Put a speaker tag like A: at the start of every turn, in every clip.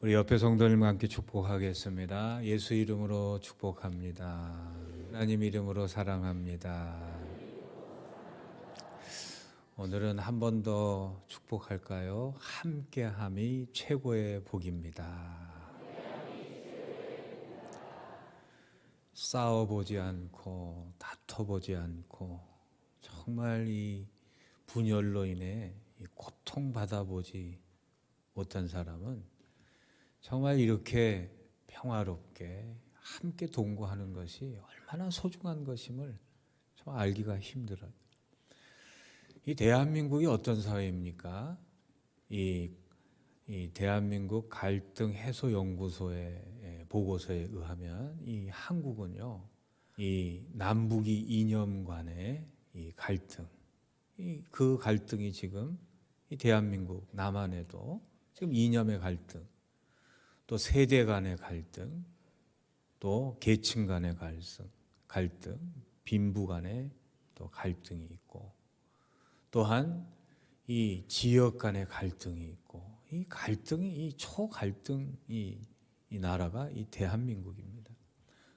A: 우리 옆에 성도님과 함께 축복하겠습니다. 예수 이름으로 축복합니다. 하나님 이름으로 사랑합니다. 오늘은 한 번 더 축복할까요? 함께함이 최고의 복입니다. 싸워보지 않고 다퉈보지 않고 정말 이 분열로 인해 고통받아보지 못한 사람은 정말 이렇게 평화롭게 함께 동거하는 것이 얼마나 소중한 것임을 좀 알기가 힘들어요. 이 대한민국이 어떤 사회입니까? 이, 이 대한민국 갈등 해소 연구소의 보고서에 의하면 이 한국은요, 이 남북이 이념 간의 이 갈등, 이 그 갈등이 지금 이 대한민국 남한에도 지금 이념의 갈등, 또 세대 간의 갈등, 또 계층 간의 갈등, 갈등, 빈부 간의 또 갈등이 있고, 또한 이 지역 간의 갈등이 있고, 이 갈등이 이 초갈등 이, 이 나라가 이 대한민국입니다.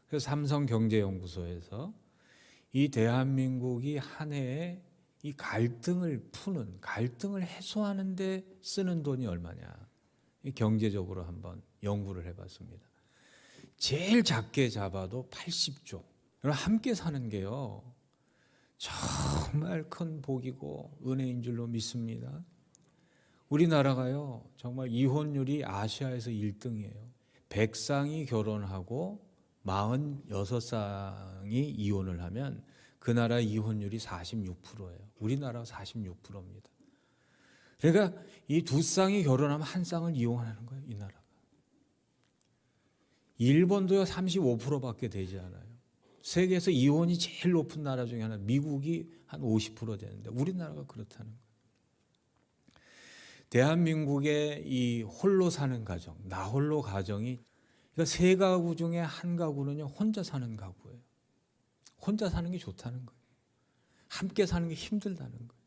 A: 그래서 삼성경제연구소에서 이 대한민국이 한 해에 이 갈등을 푸는 갈등을 해소하는데 쓰는 돈이 얼마냐? 이 경제적으로 한번 연구를 해봤습니다. 제일 작게 잡아도 80조. 여러분 함께 사는 게요. 정말 큰 복이고 은혜인 줄로 믿습니다. 우리나라가요. 정말 이혼율이 아시아에서 1등이에요. 100쌍이 결혼하고 46쌍이 이혼을 하면 그 나라 이혼율이 46%예요. 우리나라 46%입니다. 그러니까 이 두 쌍이 결혼하면 한 쌍을 이용하는 거예요, 이 나라가. 일본도요 35%밖에 되지 않아요. 세계에서 이혼이 제일 높은 나라 중에 하나 미국이 한 50% 되는데 우리나라가 그렇다는 거예요. 대한민국의 이 홀로 사는 가정, 나 홀로 가정이 그러니까 세 가구 중에 한 가구는요 혼자 사는 가구예요. 혼자 사는 게 좋다는 거예요. 함께 사는 게 힘들다는 거예요.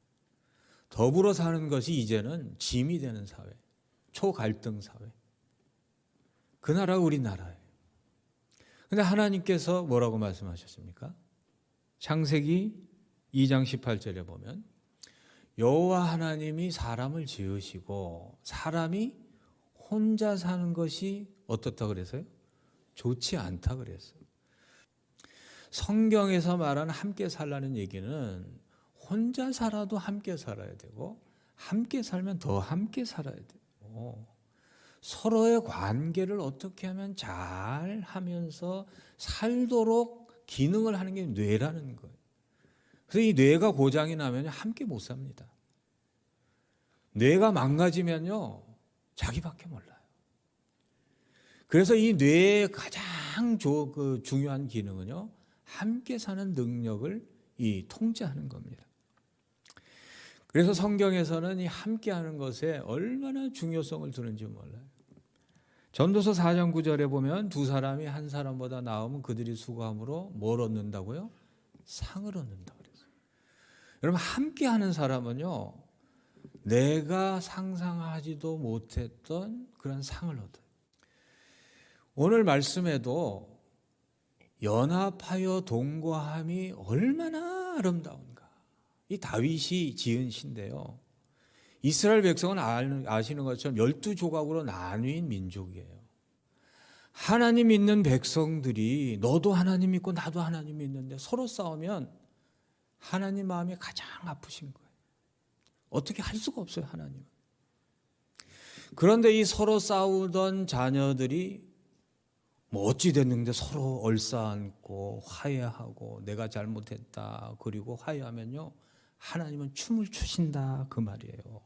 A: 더불어 사는 것이 이제는 짐이 되는 사회, 초갈등 사회. 그 나라가 우리나라예요. 근데 하나님께서 뭐라고 말씀하셨습니까? 창세기 2장 18절에 보면 여호와 하나님이 사람을 지으시고 사람이 혼자 사는 것이 어떻다 그래서요? 좋지 않다 그랬어요. 성경에서 말하는 함께 살라는 얘기는 혼자 살아도 함께 살아야 되고 함께 살면 더 함께 살아야 되고 서로의 관계를 어떻게 하면 잘 하면서 살도록 기능을 하는 게 뇌라는 거예요. 그래서 이 뇌가 고장이 나면 함께 못 삽니다. 뇌가 망가지면요 자기밖에 몰라요. 그래서 이 뇌의 가장 조, 그 중요한 기능은요 함께 사는 능력을 이 통제하는 겁니다. 그래서 성경에서는 이 함께 하는 것에 얼마나 중요성을 두는지 몰라요. 전도서 4장 9절에 보면 두 사람이 한 사람보다 나으면 그들이 수고함으로 뭘 얻는다고요? 상을 얻는다 그랬어요. 여러분 함께 하는 사람은요 내가 상상하지도 못했던 그런 상을 얻어요. 오늘 말씀에도 연합하여 동거함이 얼마나 아름다운가. 이 다윗이 지은 시인데요. 이스라엘 백성은 아시는 것처럼 열두 조각으로 나뉜 민족이에요. 하나님 믿는 백성들이 너도 하나님 믿고 나도 하나님 믿는데 서로 싸우면 하나님 마음이 가장 아프신 거예요. 어떻게 할 수가 없어요, 하나님은. 그런데 이 서로 싸우던 자녀들이 뭐 어찌 됐는데 서로 얼싸안고 화해하고 내가 잘못했다 그리고 화해하면요 하나님은 춤을 추신다 그 말이에요.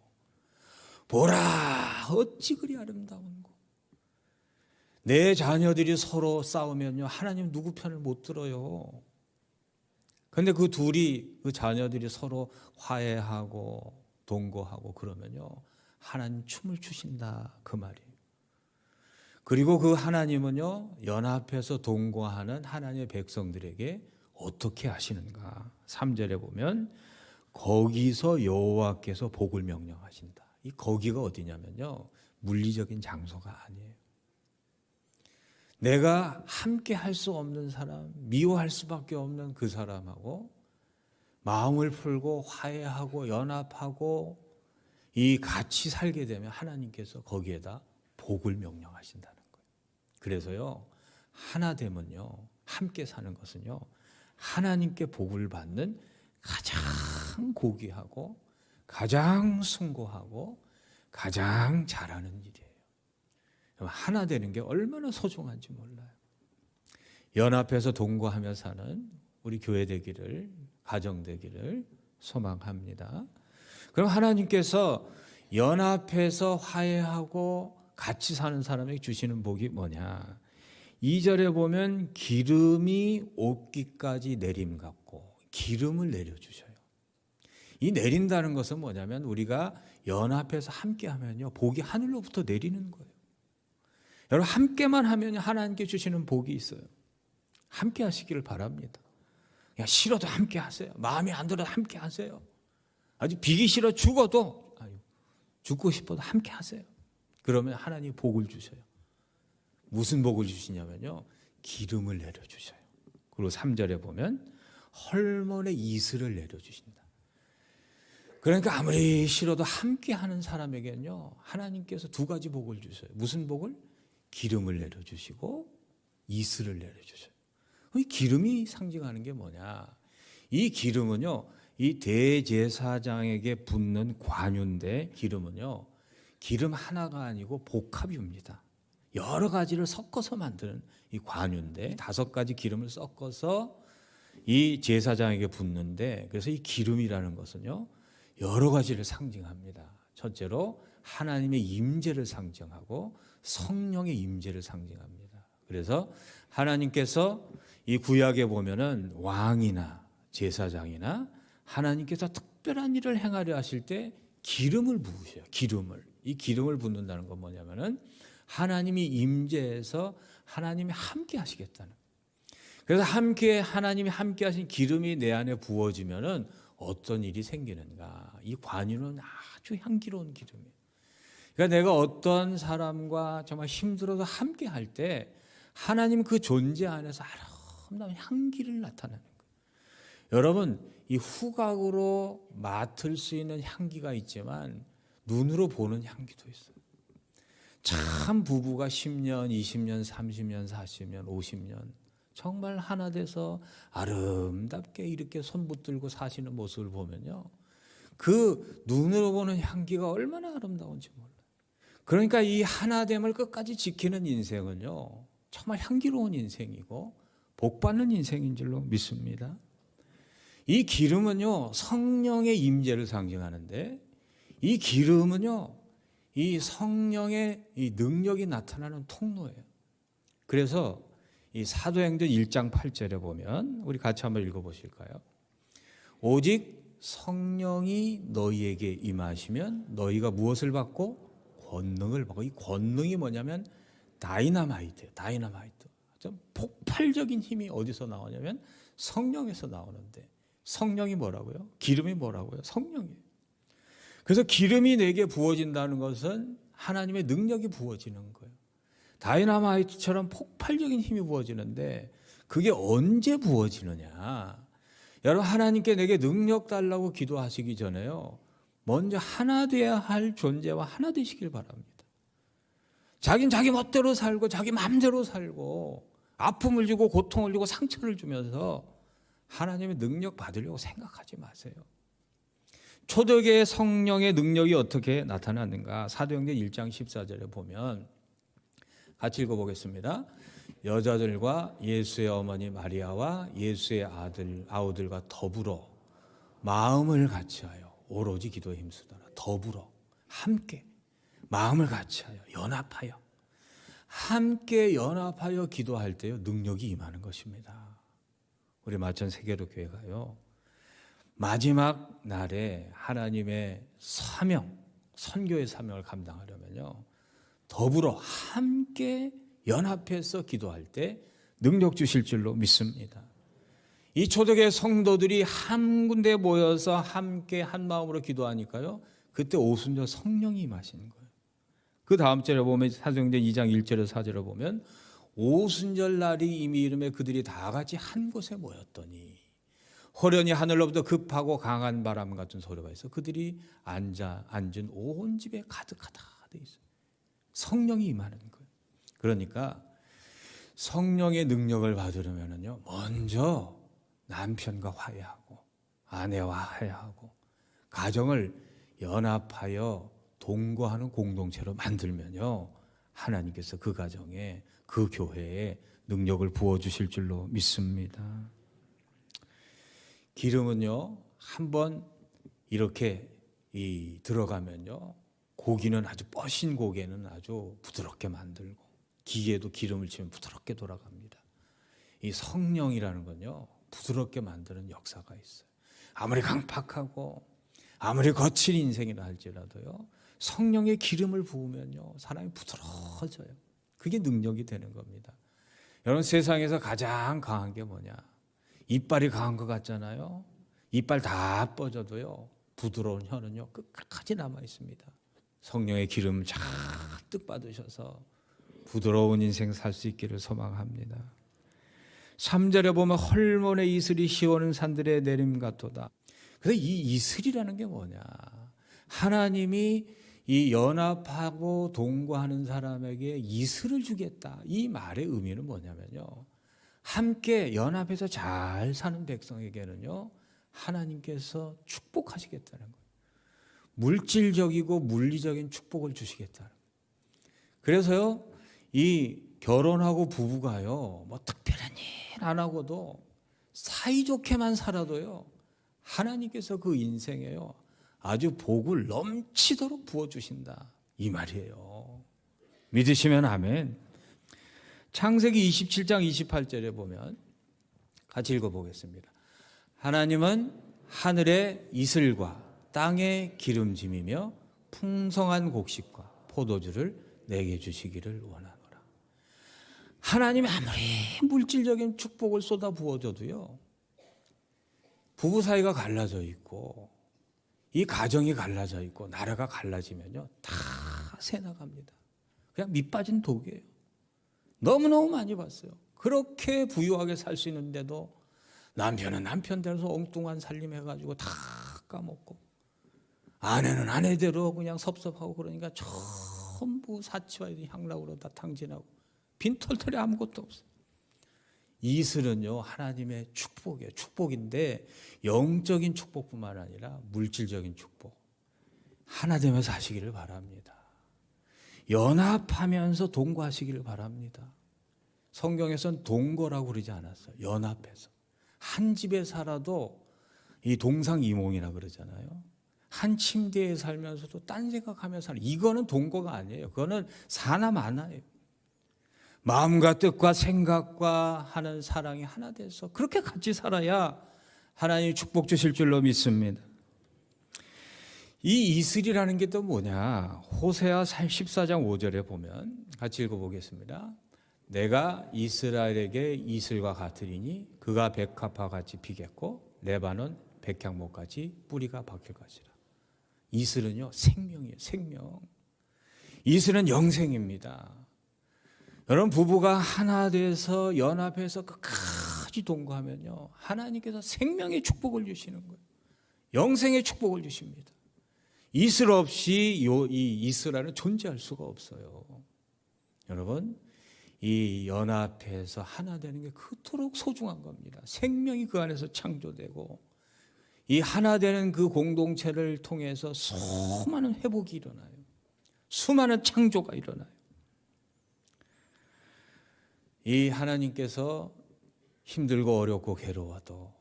A: 보라 어찌 그리 아름다운 거. 내 자녀들이 서로 싸우면요 하나님 누구 편을 못 들어요. 근데 그 둘이 그 자녀들이 서로 화해하고 동거하고 그러면요 하나님 춤을 추신다 그 말이에요. 그리고 그 하나님은요, 연합해서 동거하는 하나님의 백성들에게 어떻게 하시는가? 3절에 보면 거기서 여호와께서 복을 명령하신다. 이 거기가 어디냐면요. 물리적인 장소가 아니에요. 내가 함께 할 수 없는 사람, 미워할 수밖에 없는 그 사람하고 마음을 풀고 화해하고 연합하고 이 같이 살게 되면 하나님께서 거기에다 복을 명령하신다는 거예요. 그래서요, 하나 되면요, 함께 사는 것은요, 하나님께 복을 받는 가장 고귀하고 가장 숭고하고 가장 잘하는 일이에요. 하나 되는 게 얼마나 소중한지 몰라요. 연합해서 동거하며 사는 우리 교회 되기를 가정 되기를 소망합니다. 그럼 하나님께서 연합해서 화해하고 같이 사는 사람에게 주시는 복이 뭐냐? 2절에 보면 기름이 옷기까지 내림 같고 기름을 내려 주셔요. 이 내린다는 것은 뭐냐면 우리가 연합해서 함께 하면요. 복이 하늘로부터 내리는 거예요. 여러분 함께만 하면 하나님께 주시는 복이 있어요. 함께 하시기를 바랍니다. 그냥 싫어도 함께 하세요. 마음에 안 들어도 함께 하세요. 아주 비기 싫어 죽어도 아유, 죽고 싶어도 함께 하세요. 그러면 하나님 복을 주셔요. 무슨 복을 주시냐면요. 기름을 내려 주셔요. 그리고 3절에 보면 헐몬의 이슬을 내려 주신다. 그러니까 아무리 싫어도 함께 하는 사람에게는요. 하나님께서 두 가지 복을 주셔요. 무슨 복을? 기름을 내려 주시고 이슬을 내려 주셔요. 이 기름이 상징하는 게 뭐냐? 이 기름은요. 이 대제사장에게 붓는 관유인데 기름은요. 기름 하나가 아니고 복합입니다. 여러 가지를 섞어서 만드는 이 관유인데 다섯 가지 기름을 섞어서 이 제사장에게 붓는데 그래서 이 기름이라는 것은요. 여러 가지를 상징합니다. 첫째로 하나님의 임재를 상징하고 성령의 임재를 상징합니다. 그래서 하나님께서 이 구약에 보면은 왕이나 제사장이나 하나님께서 특별한 일을 행하려 하실 때 기름을 부으셔요. 기름을. 이 기름을 붓는다는 건 뭐냐면은 하나님이 임재해서 하나님이 함께 하시겠다는. 그래서 함께 하나님이 함께 하신 기름이 내 안에 부어지면은 어떤 일이 생기는가? 이 관유는 아주 향기로운 기름이에요. 그러니까 내가 어떤 사람과 정말 힘들어도 함께 할 때 하나님 그 존재 안에서 아름다운 향기를 나타내는 거예요. 여러분, 이 후각으로 맡을 수 있는 향기가 있지만 눈으로 보는 향기도 있어요. 참 부부가 10년, 20년, 30년, 40년, 50년 정말 하나 돼서 아름답게 이렇게 손 붙들고 사시는 모습을 보면요. 그 눈으로 보는 향기가 얼마나 아름다운지 몰라요. 그러니까 이 하나됨을 끝까지 지키는 인생은요. 정말 향기로운 인생이고 복받는 인생인 줄로 믿습니다. 이 기름은요. 성령의 임재를 상징하는데 이 기름은요. 이 성령의 이 능력이 나타나는 통로예요. 그래서 이 사도행전 1장 8절에 보면 우리 같이 한번 읽어 보실까요? 오직 성령이 너희에게 임하시면 너희가 무엇을 받고 권능을 받고 이 권능이 뭐냐면 다이나마이트, 다이나마이트. 좀 폭발적인 힘이 어디서 나오냐면 성령에서 나오는데 성령이 뭐라고요? 기름이 뭐라고요? 성령이에요. 그래서 기름이 내게 부어진다는 것은 하나님의 능력이 부어지는 거예요. 다이나마이트처럼 폭발적인 힘이 부어지는데 그게 언제 부어지느냐? 여러분 하나님께 내게 능력 달라고 기도하시기 전에요. 먼저 하나 돼야 할 존재와 하나 되시길 바랍니다. 자긴 자기 멋대로 살고 자기 마음대로 살고 아픔을 주고 고통을 주고 상처를 주면서 하나님의 능력 받으려고 생각하지 마세요. 초대교회 성령의 능력이 어떻게 나타났는가? 사도행전 1장 14절에 보면 같이 읽어보겠습니다. 여자들과 예수의 어머니 마리아와 예수의 아들 아우들과 더불어 마음을 같이하여 오로지 기도에 힘쓰더라. 더불어 함께 마음을 같이하여 연합하여 함께 연합하여 기도할 때요 능력이 임하는 것입니다. 우리 마천 세계로 교회가요 마지막 날에 하나님의 사명 선교의 사명을 감당하려면요 더불어 함께 연합해서 기도할 때 능력 주실 줄로 믿습니다. 이 초대교회 성도들이 한 군데 모여서 함께 한 마음으로 기도하니까요. 그때 오순절 성령이 임하시는 거예요. 그 다음 절에 보면 사도행전 2장 1절에서 4절에 보면 오순절 날이 이미 이름에 그들이 다 같이 한 곳에 모였더니 호련히 하늘로부터 급하고 강한 바람 같은 소리가 있어 그들이 앉아 앉은 온 집에 가득하다 돼 있어요. 성령이 임하는 거예요. 그러니까 성령의 능력을 받으려면은요 먼저 남편과 화해하고 아내와 화해하고 가정을 연합하여 동거하는 공동체로 만들면요 하나님께서 그 가정에 그 교회에 능력을 부어 주실 줄로 믿습니다. 기름은요 한번 이렇게 이 들어가면요 고기는 아주 뻗신 고기는 아주 부드럽게 만들고 기계도 기름을 치면 부드럽게 돌아갑니다. 이 성령이라는 건요 부드럽게 만드는 역사가 있어요. 아무리 강팍하고 아무리 거친 인생이라 할지라도요 성령의 기름을 부으면요 사람이 부드러워져요. 그게 능력이 되는 겁니다. 여러분 세상에서 가장 강한 게 뭐냐? 이빨이 강한 것 같잖아요. 이빨 다 뻗어도요 부드러운 혀는요 끝까지 남아 있습니다. 성령의 기름 잔뜩 받으셔서 부드러운 인생 살 수 있기를 소망합니다. 3절에 보면 헐몬의 이슬이 시오는 산들의 내림 같도다. 그래서 이 이슬이라는 게 뭐냐? 하나님이 이 연합하고 동거하는 사람에게 이슬을 주겠다. 이 말의 의미는 뭐냐면요. 함께 연합해서 잘 사는 백성에게는요. 하나님께서 축복하시겠다는 거예요. 물질적이고 물리적인 축복을 주시겠다는 거예요. 그래서요. 이 결혼하고 부부가요. 뭐 특별한 일 안 하고도 사이좋게만 살아도요. 하나님께서 그 인생에요. 아주 복을 넘치도록 부어 주신다. 이 말이에요. 믿으시면 아멘. 창세기 27장 28절에 보면 같이 읽어 보겠습니다. 하나님은 하늘의 이슬과 땅의 기름짐이며 풍성한 곡식과 포도주를 내게 주시기를 원하노라. 하나님이 아무리 물질적인 축복을 쏟아 부어줘도요. 부부 사이가 갈라져 있고 이 가정이 갈라져 있고 나라가 갈라지면요 다 새나갑니다. 그냥 밑 빠진 독이에요. 너무너무 많이 봤어요. 그렇게 부유하게 살 수 있는데도 남편은 남편대로 엉뚱한 살림 해가지고 다 까먹고 아내는 아내대로 그냥 섭섭하고 그러니까 전부 사치와 향락으로 다 탕진하고 빈털털이 아무것도 없어요. 이슬은요 하나님의 축복이에요. 축복인데 영적인 축복뿐만 아니라 물질적인 축복 하나 되면 사시기를 바랍니다. 연합하면서 동거하시기를 바랍니다. 성경에선 동거라고 그러지 않았어요. 연합해서 한 집에 살아도 이 동상이몽이라 그러잖아요. 한 침대에 살면서도 딴 생각하면서 사는 이거는 동거가 아니에요. 그거는 사나 마나예요. 마음과 뜻과 생각과 하는 사랑이 하나 돼서 그렇게 같이 살아야 하나님 축복 주실 줄로 믿습니다. 이 이슬이라는 게 또 뭐냐? 호세아 14장 5절에 보면 같이 읽어보겠습니다. 내가 이스라엘에게 이슬과 같으리니 그가 백합화 같이 피겠고 레바논 백향목 같이 뿌리가 박힐 것이라. 이슬은요 생명이에요 생명. 이슬은 영생입니다. 여러분 부부가 하나 돼서 연합해서 끝까지 동거하면요 하나님께서 생명의 축복을 주시는 거예요. 영생의 축복을 주십니다. 이슬 없이 요, 이 이스라엘은 존재할 수가 없어요. 여러분 이 연합해서 하나 되는 게 그토록 소중한 겁니다. 생명이 그 안에서 창조되고 이 하나 되는 그 공동체를 통해서 수많은 회복이 일어나요. 수많은 창조가 일어나요. 이 하나님께서 힘들고 어렵고 괴로워도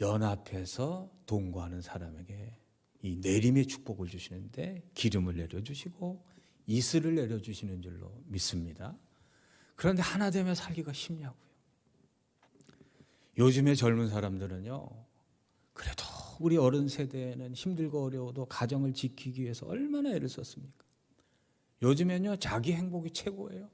A: 연합해서 동거하는 사람에게 이 내림의 축복을 주시는데 기름을 내려주시고 이슬을 내려주시는 줄로 믿습니다. 그런데 하나 되면 살기가 쉽냐고요. 요즘에 젊은 사람들은요, 그래도 우리 어른 세대는 힘들고 어려워도 가정을 지키기 위해서 얼마나 애를 썼습니까? 요즘엔요, 자기 행복이 최고예요.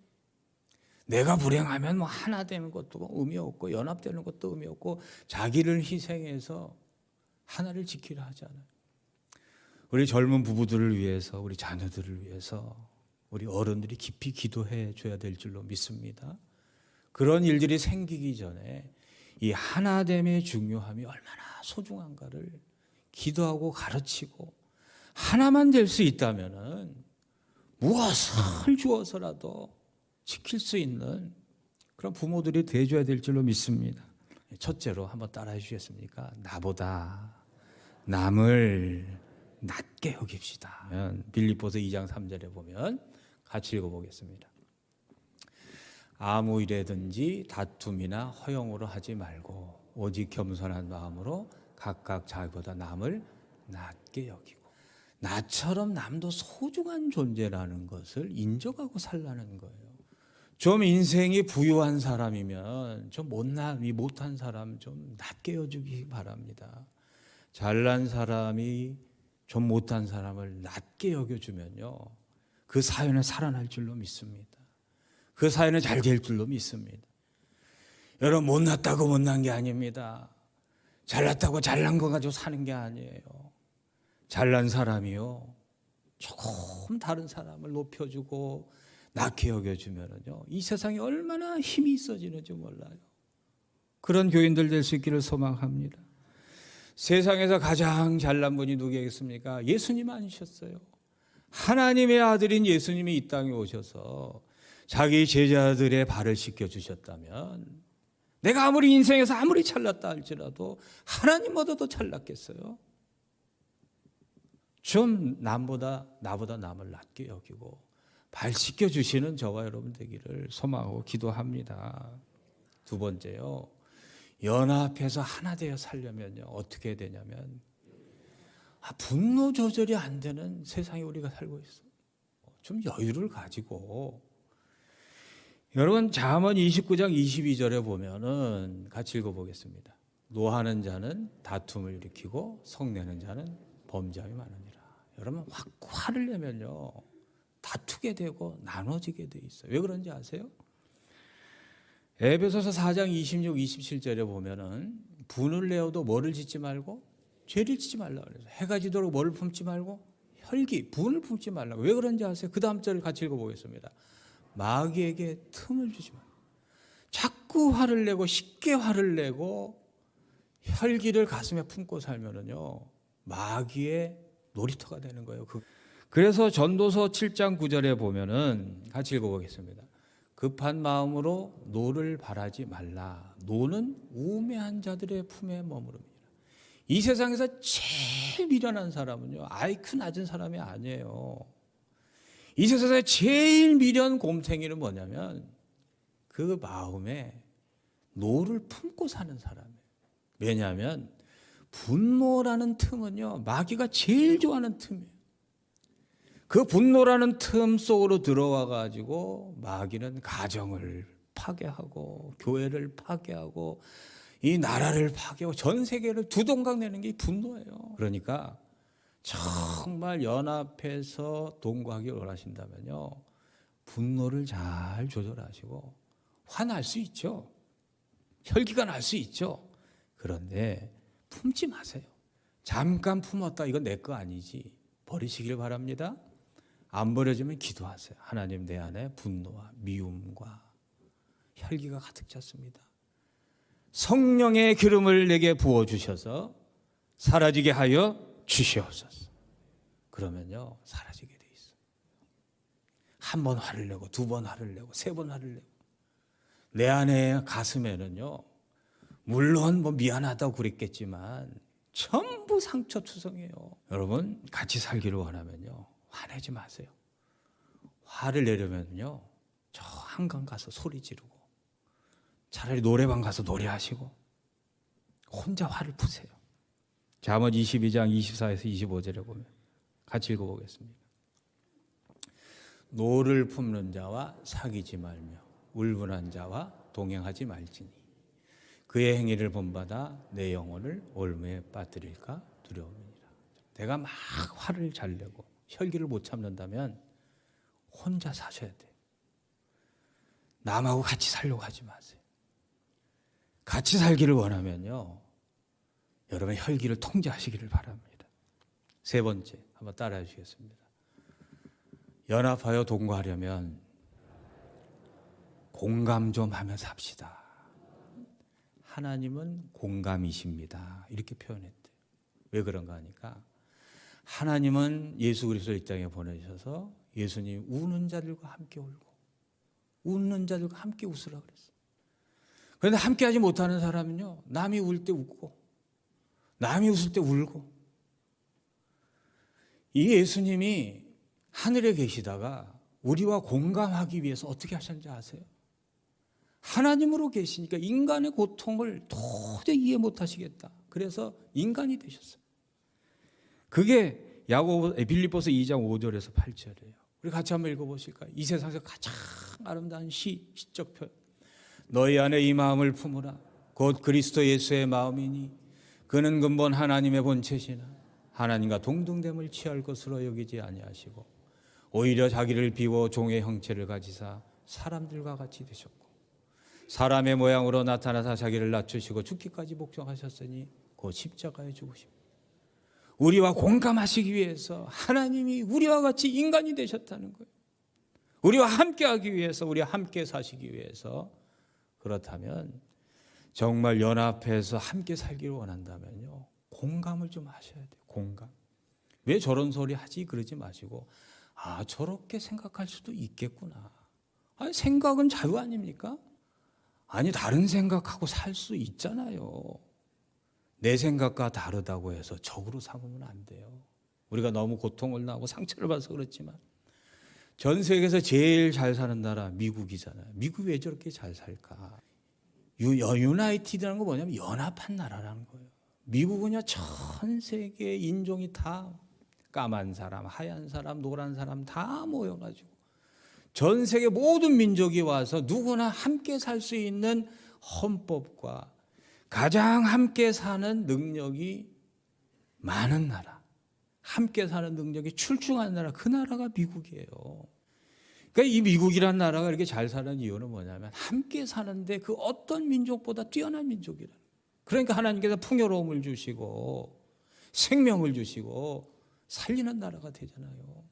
A: 내가 불행하면 뭐 하나 되는 것도 의미 없고 연합되는 것도 의미 없고 자기를 희생해서 하나를 지키려 하잖아요. 우리 젊은 부부들을 위해서 우리 자녀들을 위해서 우리 어른들이 깊이 기도해 줘야 될 줄로 믿습니다. 그런 일들이 생기기 전에 이 하나됨의 중요함이 얼마나 소중한가를 기도하고 가르치고 하나만 될 수 있다면은 무엇을 주어서라도 지킬 수 있는 그런 부모들이 돼줘야 될 줄로 믿습니다. 첫째로 한번 따라해 주시겠습니까? 나보다 남을 낮게 여깁시다. 빌립보서 2장 3절에 보면 같이 읽어보겠습니다. 아무 일에든지 다툼이나 허용으로 하지 말고 오직 겸손한 마음으로 각각 자기보다 남을 낮게 여기고 나처럼 남도 소중한 존재라는 것을 인정하고 살라는 거예요. 좀 인생이 부유한 사람이면 좀 못남이 못한 사람 좀 낮게 여주기 바랍니다. 잘난 사람이 좀 못한 사람을 낮게 여겨주면요. 그 사연은 살아날 줄로 믿습니다. 그 사연은 잘 될 줄로 믿습니다. 여러분 못났다고 못난 게 아닙니다. 잘났다고 잘난 거 가지고 사는 게 아니에요. 잘난 사람이요. 조금 다른 사람을 높여주고 낮게 여겨주면은요. 이 세상에 얼마나 힘이 있어지는지 몰라요. 그런 교인들 될 수 있기를 소망합니다. 세상에서 가장 잘난 분이 누구겠습니까? 예수님 아니셨어요. 하나님의 아들인 예수님이 이 땅에 오셔서 자기 제자들의 발을 씻겨 주셨다면 내가 아무리 인생에서 아무리 잘났다 할지라도 하나님보다도 잘났겠어요. 좀 남보다 나보다 남을 낮게 여기고 발 씻겨 주시는 저와 여러분 되기를 소망하고 기도합니다. 두 번째요. 연합해서 하나 되어 살려면요. 어떻게 되냐면 아, 분노 조절이 안 되는 세상에 우리가 살고 있어. 좀 여유를 가지고 여러분 잠언 29장 22절에 보면은 같이 읽어 보겠습니다. 노하는 자는 다툼을 일으키고 성내는 자는 범죄함이 많으니라. 여러분 확 화를 내면요. 다투게 되고 나눠지게 돼 있어요. 왜 그런지 아세요? 에베소서 4장 26, 27절에 보면은 분을 내어도 뭐를 짓지 말고 죄를 짓지 말라 그래서 해가 지도록 뭐를 품지 말고 혈기, 분을 품지 말라고. 왜 그런지 아세요? 그 다음 절을 같이 읽어보겠습니다. 마귀에게 틈을 주지 말고 자꾸 화를 내고 쉽게 화를 내고 혈기를 가슴에 품고 살면은요 마귀의 놀이터가 되는 거예요. 그- 그래서 전도서 7장 9절에 보면은 같이 읽어보겠습니다. 급한 마음으로 노를 바라지 말라. 노는 우매한 자들의 품에 머무릅니다. 이 세상에서 제일 미련한 사람은요, IQ 낮은 사람이 아니에요. 이 세상에 제일 미련 곰탱이는 뭐냐면 그 마음에 노를 품고 사는 사람이에요. 왜냐하면 분노라는 틈은요, 마귀가 제일 좋아하는 틈이에요. 그 분노라는 틈 속으로 들어와 가지고 마귀는 가정을 파괴하고 교회를 파괴하고 이 나라를 파괴하고 전 세계를 두동강 내는 게이 분노예요. 그러니까 정말 연합해서 동거하기 원하신다면요. 분노를 잘 조절하시고 화날 수 있죠. 혈기가 날 수 있죠. 그런데 품지 마세요. 잠깐 품었다. 이건 내 거 아니지. 버리시길 바랍니다. 안 버려지면 기도하세요. 하나님 내 안에 분노와 미움과 혈기가 가득 찼습니다. 성령의 기름을 내게 부어 주셔서 사라지게 하여 주시옵소서. 그러면요 사라지게 돼 있어. 한 번 화를 내고 두 번 화를 내고 세 번 화를 내고 내 안에 가슴에는요 물론 뭐 미안하다고 그랬겠지만 전부 상처 투성이에요. 여러분 같이 살기를 원하면요 화내지 마세요. 화를 내려면요 저 한강 가서 소리 지르고 차라리 노래방 가서 노래하시고 혼자 화를 푸세요. 잠언 22장 24에서 25절에 보면 같이 읽어 보겠습니다. 노를 품는 자와 사귀지 말며 울분한 자와 동행하지 말지니 그의 행위를 본받아 내 영혼을 올무에 빠뜨릴까 두려움이니라. 내가 막 화를 잘 내고 혈기를 못 참는다면 혼자 사셔야 돼. 남하고 같이 살려고 하지 마세요. 같이 살기를 원하면요. 여러분 혈기를 통제하시기를 바랍니다. 세 번째 한번 따라해 주시겠습니다. 연합하여 동거하려면 공감 좀 하며 삽시다. 하나님은 공감이십니다. 이렇게 표현했대요. 왜 그런가 하니까 하나님은 예수 그리스도 이 땅에 보내셔서 예수님 우는 자들과 함께 울고 웃는 자들과 함께 웃으라 그랬어요. 그런데 함께 하지 못하는 사람은요. 남이 울 때 웃고 남이 웃을 때 울고 이 예수님이 하늘에 계시다가 우리와 공감하기 위해서 어떻게 하셨는지 아세요? 하나님으로 계시니까 인간의 고통을 도저히 이해 못 하시겠다. 그래서 인간이 되셨어요. 그게 야고보 빌립보서 2장 5절에서 8절이에요. 우리 같이 한번 읽어 보실까요? 이 세상에서 가장 아름다운 시 시적 표현. 너희 안에 이 마음을 품으라. 곧 그리스도 예수의 마음이니 그는 근본 하나님의 본체시나 하나님과 동등됨을 취할 것으로 여기지 아니하시고 오히려 자기를 비워 종의 형체를 가지사 사람들과 같이 되셨고 사람의 모양으로 나타나사 자기를 낮추시고 죽기까지 복종하셨으니 곧 십자가에 죽으심. 우리와 공감하시기 위해서 하나님이 우리와 같이 인간이 되셨다는 거예요. 우리와 함께 하기 위해서, 우리와 함께 사시기 위해서 그렇다면 정말 연합해서 함께 살기를 원한다면요 공감을 좀 하셔야 돼요. 공감. 왜 저런 소리 하지 그러지 마시고 아 저렇게 생각할 수도 있겠구나. 아니 생각은 자유 아닙니까? 아니 다른 생각하고 살 수 있잖아요. 내 생각과 다르다고 해서 적으로 삼으면 안 돼요. 우리가 너무 고통을 나고 상처를 받아서 그렇지만 전 세계에서 제일 잘 사는 나라 미국이잖아요. 미국이 왜 저렇게 잘 살까? 유, 유나이티드라는 거 뭐냐면 연합한 나라라는 거예요. 미국은요 전 세계 인종이 다 까만 사람, 하얀 사람, 노란 사람 다 모여가지고 전 세계 모든 민족이 와서 누구나 함께 살 수 있는 헌법과 가장 함께 사는 능력이 많은 나라, 함께 사는 능력이 출중한 나라, 그 나라가 미국이에요. 그러니까 이 미국이란 나라가 이렇게 잘 사는 이유는 뭐냐면 함께 사는데 그 어떤 민족보다 뛰어난 민족이라. 그러니까 하나님께서 풍요로움을 주시고 생명을 주시고 살리는 나라가 되잖아요.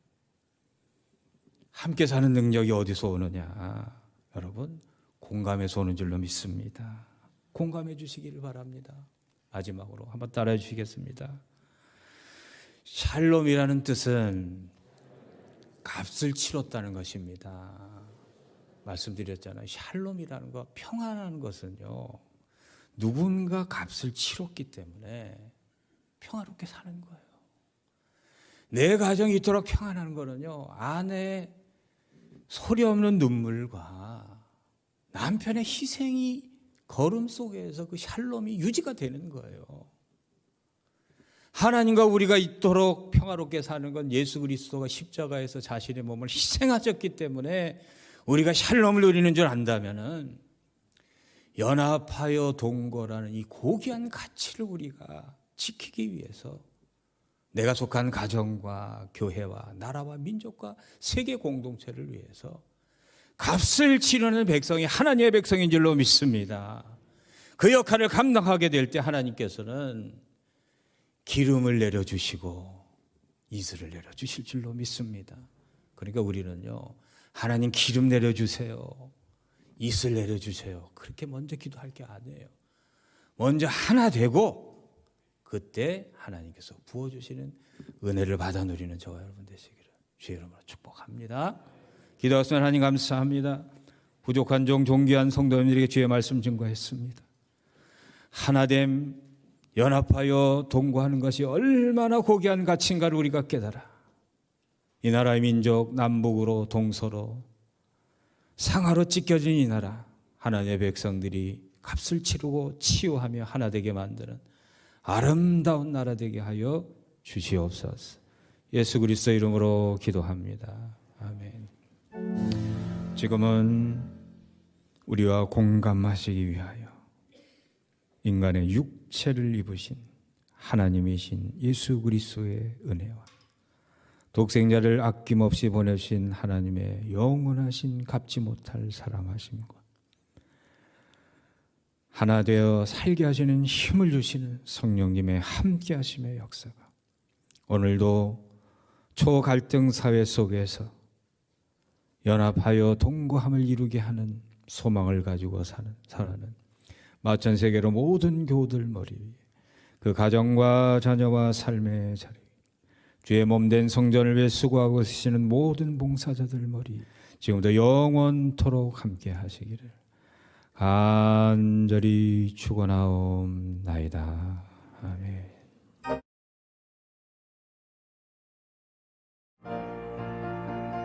A: 함께 사는 능력이 어디서 오느냐? 여러분, 공감에서 오는 줄로 믿습니다. 공감해 주시기를 바랍니다. 마지막으로 한번 따라해 주시겠습니다. 샬롬이라는 뜻은 값을 치렀다는 것입니다. 말씀드렸잖아요. 샬롬이라는 거, 평안하는 것은요, 누군가 값을 치렀기 때문에 평화롭게 사는 거예요. 내 가정이 이토록 평안한 거는요, 아내 소리 없는 눈물과 남편의 희생이 걸음 속에서 그 샬롬이 유지가 되는 거예요. 하나님과 우리가 이토록 평화롭게 사는 건 예수 그리스도가 십자가에서 자신의 몸을 희생하셨기 때문에 우리가 샬롬을 누리는 줄 안다면은 연합하여 동거라는 이 고귀한 가치를 우리가 지키기 위해서 내가 속한 가정과 교회와 나라와 민족과 세계 공동체를 위해서 값을 치르는 백성이 하나님의 백성인 줄로 믿습니다. 그 역할을 감당하게 될 때 하나님께서는 기름을 내려주시고 이슬을 내려주실 줄로 믿습니다. 그러니까 우리는요, 하나님 기름 내려주세요. 이슬 내려주세요. 그렇게 먼저 기도할 게 아니에요. 먼저 하나 되고 그때 하나님께서 부어주시는 은혜를 받아 누리는 저와 여러분 되시기를 주의 이름으로 축복합니다. 기도하시면 하나님 감사합니다. 부족한 종 존귀한 성도님들에게 주의 말씀 증거했습니다. 하나됨 연합하여 동거하는 것이 얼마나 고귀한 가치인가를 우리가 깨달아 이 나라의 민족 남북으로 동서로 상하로 찢겨진 이 나라 하나님의 백성들이 값을 치르고 치유하며 하나 되게 만드는 아름다운 나라 되게 하여 주시옵소서. 예수 그리스도 이름으로 기도합니다. 아멘. 지금은 우리와 공감하시기 위하여 인간의 육체를 입으신 하나님이신 예수 그리스도의 은혜와 독생자를 아낌없이 보내신 하나님의 영원하신 갚지 못할 사랑하심과 하나 되어 살게 하시는 힘을 주시는 성령님의 함께 하심의 역사가 오늘도 초갈등 사회 속에서 연합하여 동거함을 이루게 하는 소망을 가지고 사는 살아는 마천 세계로 모든 교우들 머리 그 가정과 자녀와 삶의 자리 주의 몸 된 성전을 위해 수고하고 쓰시는 모든 봉사자들 머리 지금도 영원토록 함께 하시기를 간절히 축원하옵나이다. 아멘.